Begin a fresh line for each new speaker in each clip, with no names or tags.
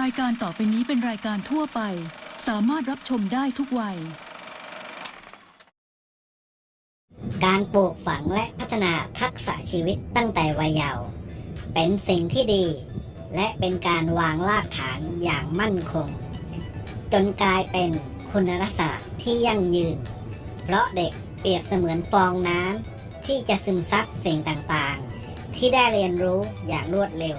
รายการต่อไปนี้เป็นรายการทั่วไป สามารถรับชมได้ทุกวัย
การปลูกฝังและพัฒนาทักษะชีวิตตั้งแต่วัยเยาว์เป็นสิ่งที่ดี และเป็นการวางรากฐานอย่างมั่นคง จนกลายเป็นคุณลักษณะที่ยั่งยืน เพราะเด็กเปรียบเสมือนฟองน้ำที่จะซึมซับสิ่งต่างๆ ที่ได้เรียนรู้อย่างรวดเร็ว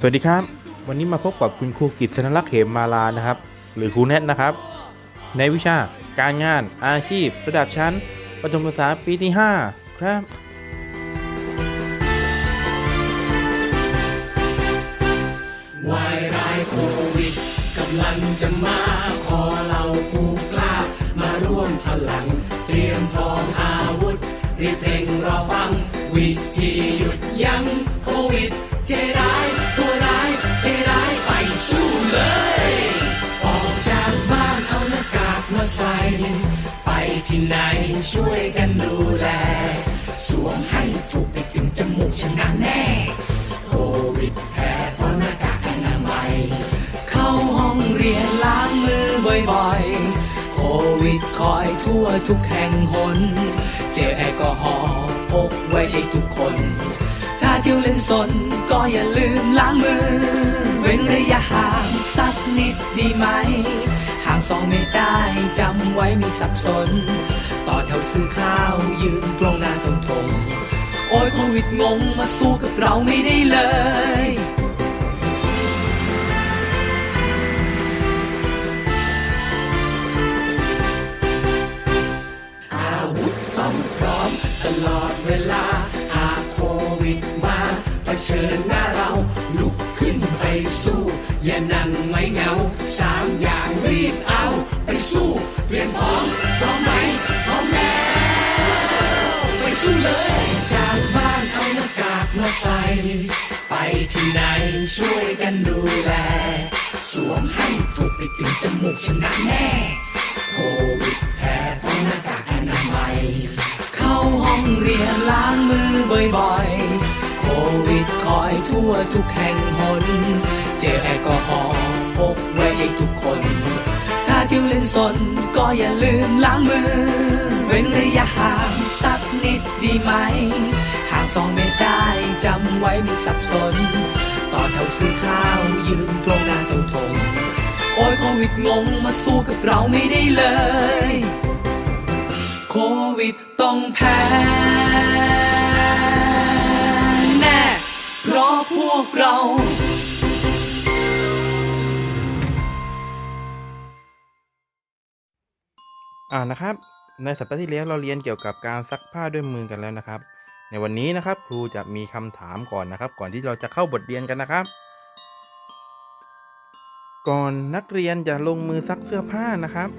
สวัสดีครับ วันนี้มาพบกับคุณครูกิตสนลักษ์เหมมาลานะครับ หรือครูแนทนะครับ ในวิชาการงานอาชีพ ระดับชั้น ประถมศึกษาปีที่ 5 ครับ
วายร้ายโควิดกำลังจะมาขอเราผู้กล้า มาร่วมพลัง เตรียมพร้อมอาวุธ รีบเร่งรอฟัง วิธีหยุดยั้งโควิดเจร้าย ไหน ช่วยกันดูแล สวมให้ถูกไปถึงจมูกชนะแน่ โควิดแพ้เพราะหน้ากากอนามัย เข้าห้องเรียนล้างมือบ่อยๆ โควิดคอยทั่วทุกแห่งหน เจลแอลกอฮอล์พกไว้ใช้ทุกคน ถ้าเที่ยวเล่นสนก็อย่าลืมล้างมือ เว้นระยะห่างสักนิดดีไหมางสองเมตรได้จำไว้มีสับสน ต่อแถวซื้อข้าวยืนตรงหน้าสาธงโอ้ยโควิดงงมาสู้กับเราไม่ได้เลยอาวุธต้องพร้อมตลอดเวลาหากโควิดมาเผชิญหน้าเราลุกขึ้นไปสู้ อย่านั่ง ไปที่ไหนช่วยกันดูแล สวมให้ถูกไปถึงจมูกชนะแน่โควิดแพ้เพราะหน้ากากอนามัย เข้าห้องเรียนล้างมือบ่อยๆ โควิดคอยทั่วทุกแห่งหน เจลแอลกอฮอล์พกไว้ใช้ทุกคน ถ้าเที่ยวเล่นสนก็อย่าลืมล้างมือ เว้นระยะห่างสักนิดดีไหม สองเมตรได้จำไว้ไมีสับสน ต่อแถวซื้อข้าวยืนตรงหน้าเสาธงโอ้ยโควิดงงมาสู้กับเราไม่ได้เลย โควิดต้องแพ้แน่เพราะพวกเรา
อ่านะครับ ในสัปดาห์ที่แล้วเราเรียนเกี่ยวกับการซักผ้าด้วยมือกันแล้วนะครับ ในวันนี้นะครับครูจะมีคำถามก่อนนะครับ ก่อนที่เราจะเข้าบทเรียนกันนะครับ ก่อนนักเรียนจะลงมือซักเสื้อผ้านะครับ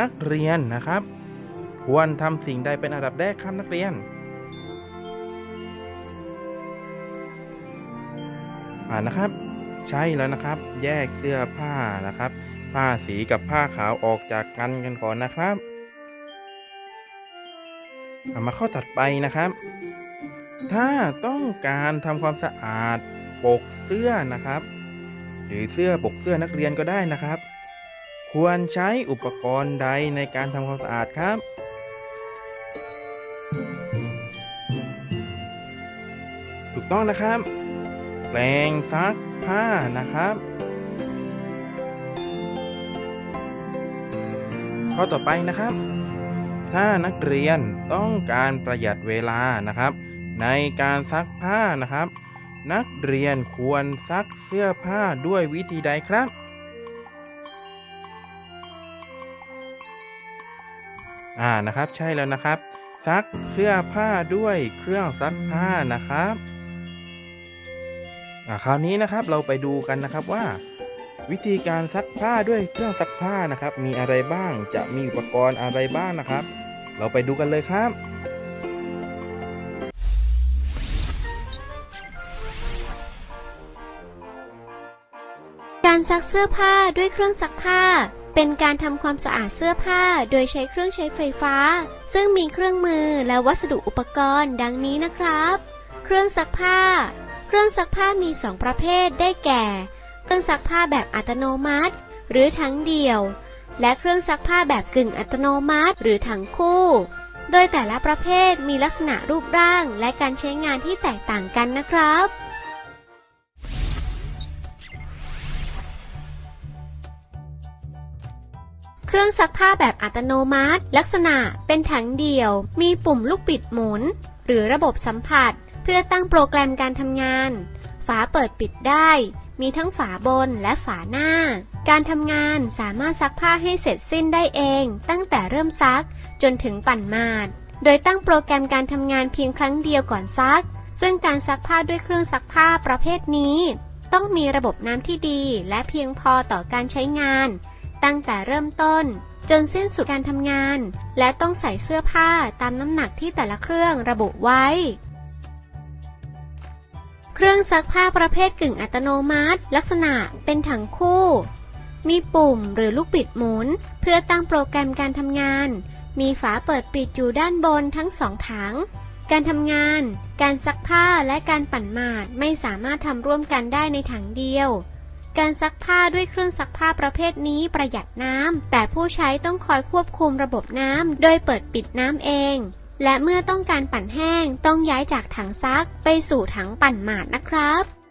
นักเรียนนะครับ ควรทำสิ่งใดเป็นอันดับแรกครับนักเรียน อ่านะครับ ใช่แล้วนะครับ แยกเสื้อผ้านะครับ ผ้าสีกับผ้าขาวออกจากกันกันก่อนนะครับามาข้อถัดไปนะครับ ถ้าต้องการทำความสะอาดปกเสื้อนะครับ หรือเสื้อปกเสื้อนักเรียนก็ได้นะครับ ควรใช้อุปกรณ์ใดในการทำความสะอาดครับ ถูกต้องนะครับ แปรงซักผ้านะครับข้อต่อไปนะครับ ถ้านักเรียนต้องการประหยัดเวลานะครับ ในการซักผ้านะครับ นักเรียนควรซักเสื้อผ้าด้วยวิธีใดครับ อ่านะครับใช่แล้วนะครับ ซักเสื้อผ้าด้วยเครื่องซักผ้านะครับอ่าคราวนี้นะครับเราไปดูกันนะครับว่า วิธีการซักผ้าด้วยเครื่องซักผ้านะครับ มีอะไรบ้างจะมีอุปกรณ์อะไรบ้างนะครับ เราไปดูกันเลยครับ
ซักเสื้อผ้าด้วยเครื่องซักผ้า เป็นการทำความสะอาดเสื้อผ้าโดยใช้เครื่องใช้ไฟฟ้า ซึ่งมีเครื่องมือและวัสดุอุปกรณ์ดังนี้นะครับ เครื่องซักผ้า เครื่องซักผ้ามีสองประเภทได้แก่ เครื่องซักผ้าแบบอัตโนมัติ หรือถังเดี่ยว และเครื่องซักผ้าแบบกึ่งอัตโนมัติ หรือถังคู่ โดยแต่ละประเภทมีลักษณะรูปร่างและการใช้งานที่แตกต่างกันนะครับ เครื่องซักผ้าแบบอัตโนมัติ ลักษณะเป็นถังเดี่ยว มีปุ่มลูกปิดหมุน หรือระบบสัมผัส เพื่อตั้งโปรแกรมการทำงาน ฝาเปิดปิดได้ มีทั้งฝาบนและฝาหน้า การทำงานสามารถซักผ้าให้เสร็จสิ้นได้เอง ตั้งแต่เริ่มซักจนถึงปั่นมาด โดยตั้งโปรแกรมการทำงานเพียงครั้งเดียวก่อนซัก ซึ่งการซักผ้าด้วยเครื่องซักผ้าประเภทนี้ ต้องมีระบบน้ำที่ดีและเพียงพอต่อการใช้งาน ตั้งแต่เริ่มต้น จนสิ้นสุดการทำงาน และต้องใส่เสื้อผ้าตามน้ำหนักที่แต่ละเครื่องระบุไว้ เครื่องซักผ้าประเภทกึ่งอัตโนมัติ ลักษณะเป็นถังคู่ มีปุ่มหรือลูกปิดหมุน เพื่อตั้งโปรแกรมการทำงาน มีฝาเปิดปิดอยู่ด้านบนทั้งสองถังการทำงาน การซักผ้าและการปั่นหมาดไม่สามารถทำร่วมกันได้ในถังเดียว การซักผ้าด้วยเครื่องซักผ้าประเภทนี้ประหยัดน้ำ แต่ผู้ใช้ต้องคอยควบคุมระบบน้ำ โดยเปิดปิดน้ำเอง และเมื่อต้องการปั่นแห้ง ต้องย้ายจากถังซักไปสู่ถังปั่นหมาดนะครับ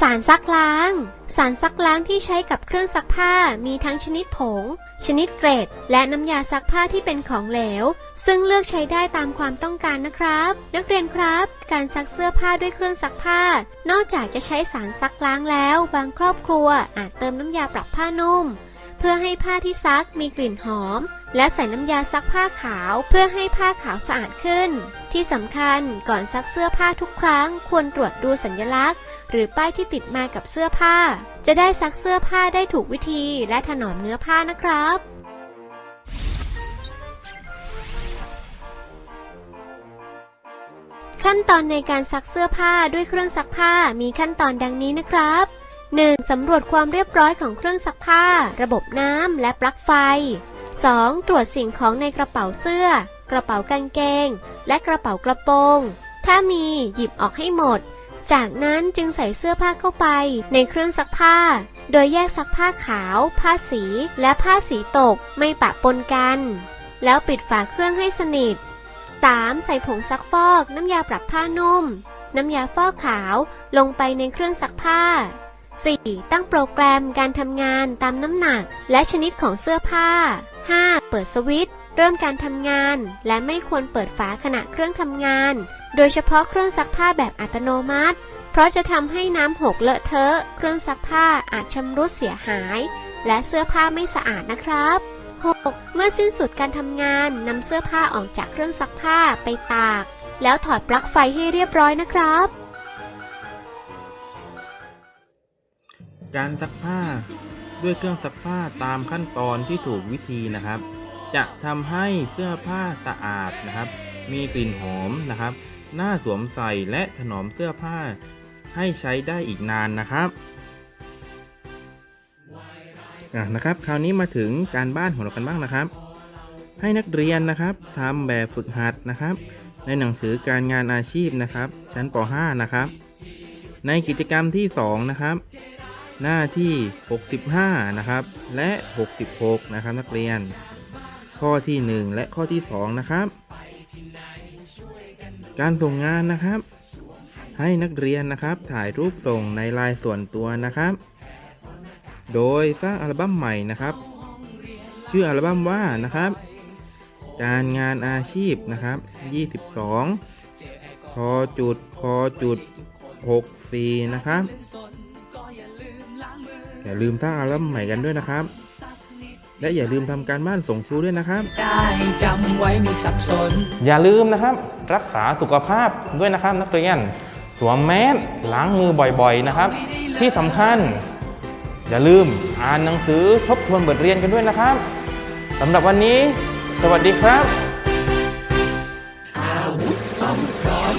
สารซักล้าง สารซักล้างที่ใช้กับเครื่องซักผ้ามีทั้งชนิดผง ชนิดเกรด และน้ำยาซักผ้าที่เป็นของเหลว ซึ่งเลือกใช้ได้ตามความต้องการนะครับ นักเรียนครับ การซักเสื้อผ้าด้วยเครื่องซักผ้า นอกจากจะใช้สารซักล้างแล้ว บางครอบครัวอาจเติมน้ำยาปรับผ้านุ่ม เพื่อให้ผ้าที่ซักมีกลิ่นหอม และใส่น้ำยาซักผ้าขาวเพื่อให้ผ้าขาวสะอาดขึ้น ที่สำคัญก่อนซักเสื้อผ้าทุกครั้ง ควรตรวจดูสัญลักษณ์ หรือป้ายที่ติดมากับเสื้อผ้า จะได้ซักเสื้อผ้าได้ถูกวิธีและถนอมเนื้อผ้านะครับขั้นตอนในการซักเสื้อผ้าด้วยเครื่องซักผ้ามีขั้นตอนดังนี้นะครับ 1. สำรวจความเรียบร้อยของเครื่องซักผ้า ระบบน้ำและปลั๊กไฟ 2. ตรวจสิ่งของในกระเป๋าเสื้อ กระเป๋ากางเกง และกระเป๋ากระโปรง ถ้ามีหยิบออกให้หมด จากนั้นจึงใส่เสื้อผ้าเข้าไป ในเครื่องซักผ้า โดยแยกซักผ้าขาว ผ้าสี และผ้าสีตกไม่ปะปนกัน แล้วปิดฝาเครื่องให้สนิท 3. ใส่ผงซักฟอก น้ำยาปรับผ้านุ่ม น้ำยาฟอกขาว ลงไปในเครื่องซักผ้า 4. ตั้งโปรแกรมการทำงานตามน้ำหนัก และชนิดของเสื้อผ้า 5. เปิดสวิตช์เริ่มการทำงาน และไม่ควรเปิดฝาขณะเครื่องทำงาน โดยเฉพาะเครื่องซักผ้าแบบอัตโนมัติ เพราะจะทำให้น้ำหกเลอะเทอะ เครื่องซักผ้าอาจชำรุดเสียหาย และเสื้อผ้าไม่สะอาดนะครับ 6. เมื่อสิ้นสุดการทำงานนำเสื้อผ้าออกจากเครื่องซักผ้าไปตาก แล้วถอดปลั๊กไฟให้เรียบร้อยนะครับ
การซักผ้าด้วยเครื่องซักผ้าตามขั้นตอนที่ถูกวิธีนะครับ จะทำให้เสื้อผ้าสะอาดนะครับ มีกลิ่นหอมนะครับ น่าสวมใส่และถนอมเสื้อผ้าให้ใช้ได้อีกนานนะครับนะครับ คราวนี้มาถึงการบ้านของเรากันบ้างนะครับ ให้นักเรียนนะครับทำแบบฝึกหัดนะครับ ในหนังสือการงานอาชีพนะครับ ชั้นป .5 นะครับ ในกิจกรรมที่ 2 นะครับ หน้าที่ 65 นะครับ และ 66 นะครับนักเรียน ข้อที่ 1 และข้อที่ 2 นะครับ การส่งงานนะครับ ให้นักเรียนนะครับถ่ายรูปส่งในลน์ส่วนตัวนะครับ โดยสร้างอัลบั้มใหม่นะครับ ชื่ออัลบั้มว่านะครับ การงานอาชีพนะครับ 22คอจุดคอจุด 64 นะครับ อย่าลืมสร้างอัลบั้มใหม่กันด้วยนะครับ และอย่าลืมทำการบ้านส่งครูด้วยนะครับ
ได้จำไว้ไมีสับสน
อย่าลืมนะครับรักษาสุขภาพด้วยนะครับนักเรียน สวมแมสล้างมือบ่อยๆนะครับ ที่สำคัญ อย่าลืมอ่านหนังสือทบทวนบทเรียนกันด้วยนะครับสำหรับวันนี้ สวัสดีครับ
อาวุธต้องพร้อม